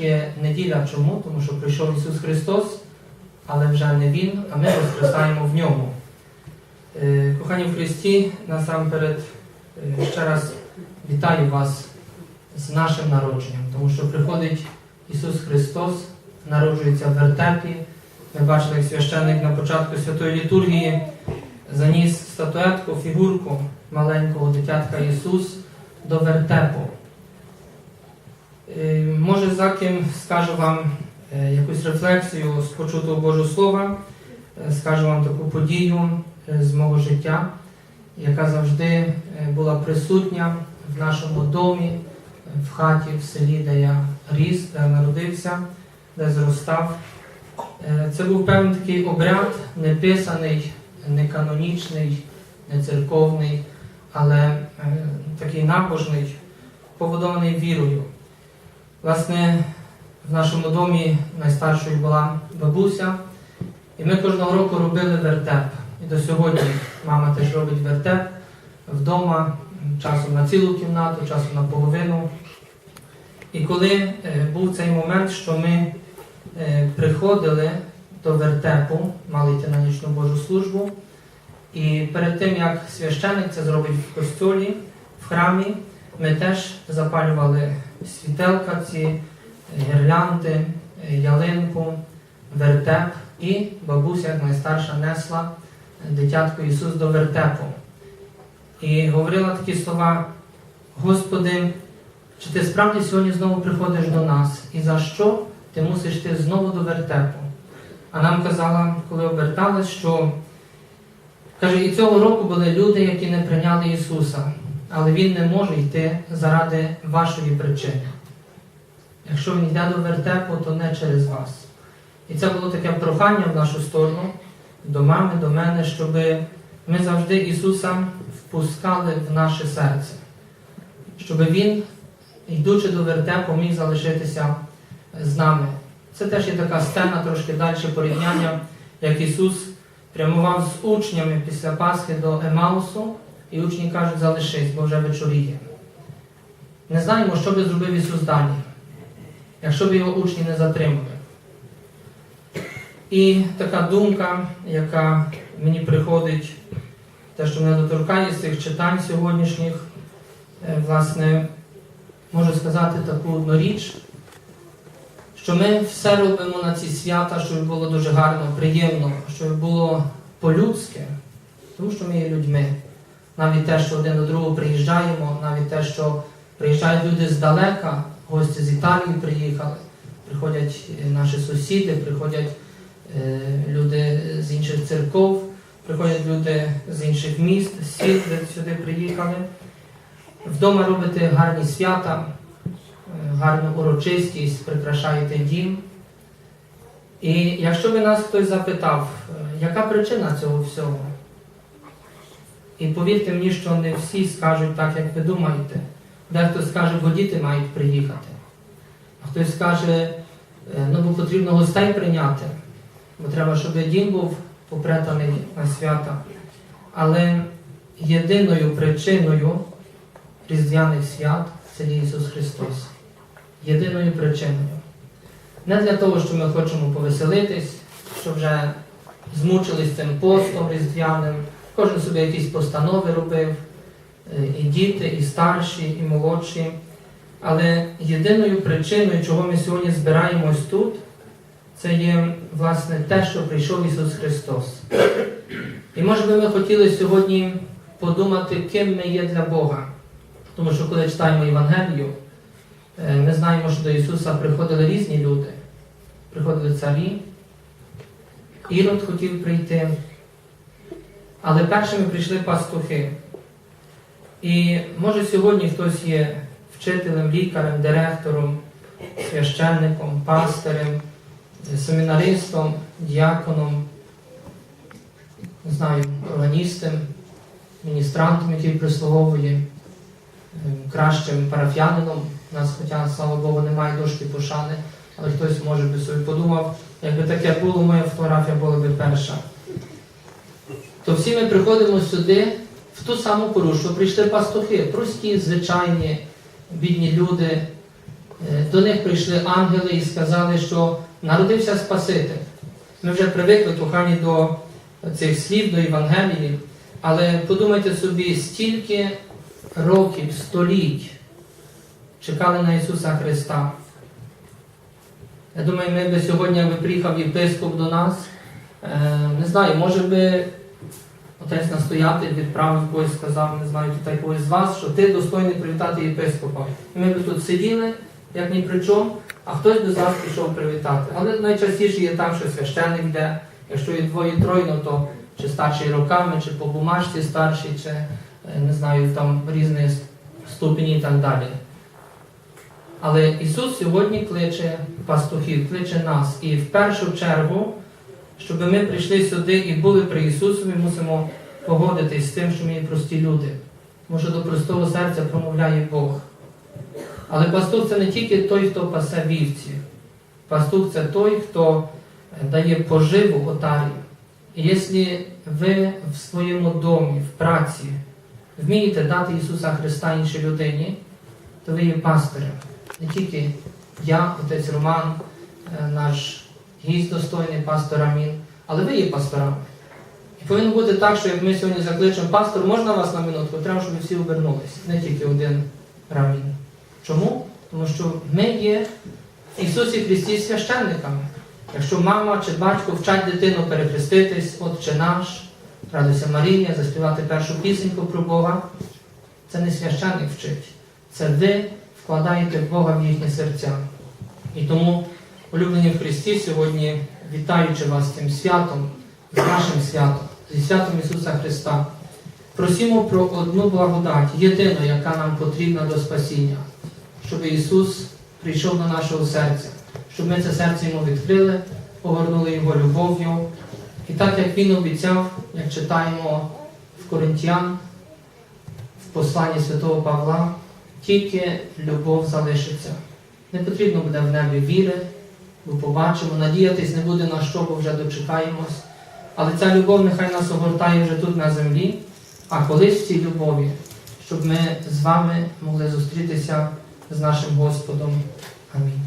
Є неділя чому? Тому що прийшов Ісус Христос, але вже не Він, а ми воскресаємо в ньому. Е, Кохані в Христі, насамперед е, ще раз вітаю вас з нашим народженням, тому що приходить Ісус Христос, народжується в вертепі. Ми бачили, як священник на початку святої літургії заніс статуетку, фігурку маленького дитятка Ісус до вертепу. Е, Може, заким скажу вам е, якусь рефлексію з почутого Божого Слова, е, скажу вам таку подію з мого життя, яка завжди була присутня в нашому домі, в хаті, в селі, де я ріс, де я народився, де зростав. Це був певний такий обряд, не писаний, не канонічний, не церковний, але такий набожний, поводований вірою. Власне, в нашому домі найстаршою була бабуся, і ми кожного року робили вертеп. І до сьогодні мама теж робить вертеп вдома, часом на цілу кімнату, часом на половину. І коли е, був цей момент, що ми е, приходили до вертепу, мали йти на нічну Божу службу, і перед тим, як священик це зробить в костьолі, в храмі, ми теж запалювали світелка, ці гірлянди, ялинку, вертеп, і бабуся, як найстарша, несла дитятко Ісус до вертепу. І говорила такі слова: Господи, чи ти справді сьогодні знову приходиш до нас? І за що ти мусиш йти знову до вертепу? А нам казала, коли обертались, що каже, і цього року були люди, які не прийняли Ісуса, але Він не може йти заради вашої причини. Якщо він йде до вертепу, то не через вас. І це було таке прохання в нашу сторону, до мами, до мене, щоб ми завжди Ісуса впускали в наше серце, щоб Він, йдучи до вертепу, міг залишитися з нами. Це теж є така сцена, трошки далі порівняння, як Ісус прямував з учнями після Пасхи до Емаусу, і учні кажуть, залишись, бо вже вечоріє. Не знаємо, що би зробив Ісус далі якщо б його учні не затримали. І така думка, яка мені приходить, те, що мене доторкає з цих читань сьогоднішніх, е, власне, можу сказати таку одну річ, що ми все робимо на ці свята, щоб було дуже гарно, приємно, щоб було по-людськи, тому що ми є людьми. Навіть те, що один до другого приїжджаємо, навіть те, що приїжджають люди здалека, гості з Італії приїхали, приходять е, наші сусіди, приходять е, люди з інших церков, приходять люди з інших міст, сіл, сюди приїхали. Вдома робите гарні свята, е, гарну урочистість, прикрашаєте дім. І якщо би нас хтось запитав, е, яка причина цього всього? І повірте мені, що не всі скажуть так, як ви думаєте. Дехто скаже, бо діти мають приїхати. А хтось скаже, е, ну бо потрібно гостей прийняти, бо треба, щоб дім був попретаний на свята. Але єдиною причиною різдвяних свят це Ісус Христос. Єдиною причиною. Не для того, що ми хочемо повеселитись, що вже змучились цим постом різдвяним, кожен собі якісь постанови робив. Е, і діти, і старші, і молодші. Але єдиною причиною, чого ми сьогодні збираємось тут, це є власне те, що прийшов Ісус Христос. І може би ми хотіли сьогодні подумати, ким ми є для Бога. Тому що коли читаємо Євангелію, е, ми знаємо, що до Ісуса приходили різні люди. Приходили царі, Ірод хотів прийти, але першими прийшли пастухи. І може сьогодні хтось є вчителем, лікарем, директором, священником, пастирем, семінаристом, діаконом, не знаю, органістом, міністрантом, який прислуговує, ем, кращим парафіянином. У нас, хоча, слава Богу, немає дошки пошани, але хтось може би собі подумав, якби таке було, моя фотографія була би перша. То всі ми приходимо сюди в ту саму пору, що прийшли пастухи, прості, звичайні, бідні люди, Е, До них прийшли ангели і сказали, що народився Спаситель. Ми вже привикли кохані до цих слів, до Євангелії, але подумайте собі, стільки років, століть чекали на Ісуса Христа. Я думаю, ми би сьогодні, якби приїхав єпископ до нас, е, не знаю, може би отець настоятель відправив когось, сказав, не знаю, та когось з вас, що ти достойний привітати єпископа. І ми б тут сиділи, як ні при чому, а хтось би з вас пішов привітати. Але найчастіше є так, що священник йде, якщо є двоє-троє, ну то чи старший роками, чи по бумажці старший, чи е, не знаю, там різні ступені і так далі. Але Ісус сьогодні кличе пастухів, кличе нас. І в першу чергу, щоб ми прийшли сюди і були при Ісусові, мусимо погодитись з тим, що ми є прості люди. Може, до простого серця промовляє Бог. Але пастух це не тільки той, хто пасе вівці. Пастух це той, хто дає поживу отарі. І якщо ви в своєму домі, в праці вмієте дати Ісуса Христа іншій людині, то ви є пастирем. Не тільки я, отець Роман, е, наш гість достойний пастор Амін, але ви є пасторами. І повинно бути так, що як ми сьогодні закличемо пастор, можна вас на минутку, треба, щоб всі обернулись, не тільки один рамін. Чому? Тому що ми є в Ісусі Христі священниками. Якщо мама чи батько вчать дитину перехреститись, Отче наш, радуйся Марія, заспівати першу пісеньку про Бога, це не священник вчить. Це ви вкладаєте Бога в їхні серця. І тому, улюблені в Христі, сьогодні, вітаючи вас цим святом, з нашим святом, зі святом Ісуса Христа, просимо про одну благодать, єдину, яка нам потрібна до спасіння, щоб Ісус прийшов до нашого серця, щоб ми це серце йому відкрили, огорнули його любов'ю. І так як Він обіцяв, як читаємо в Коринтян, в посланні святого Павла, тільки любов залишиться. Не потрібно буде в небі віри, бо побачимо, надіятись не буде на що, бо вже дочекаємось. Але ця любов нехай нас огортає вже тут на землі, а колись в цій любові, щоб ми з вами могли зустрітися з нашим Господом. Амінь.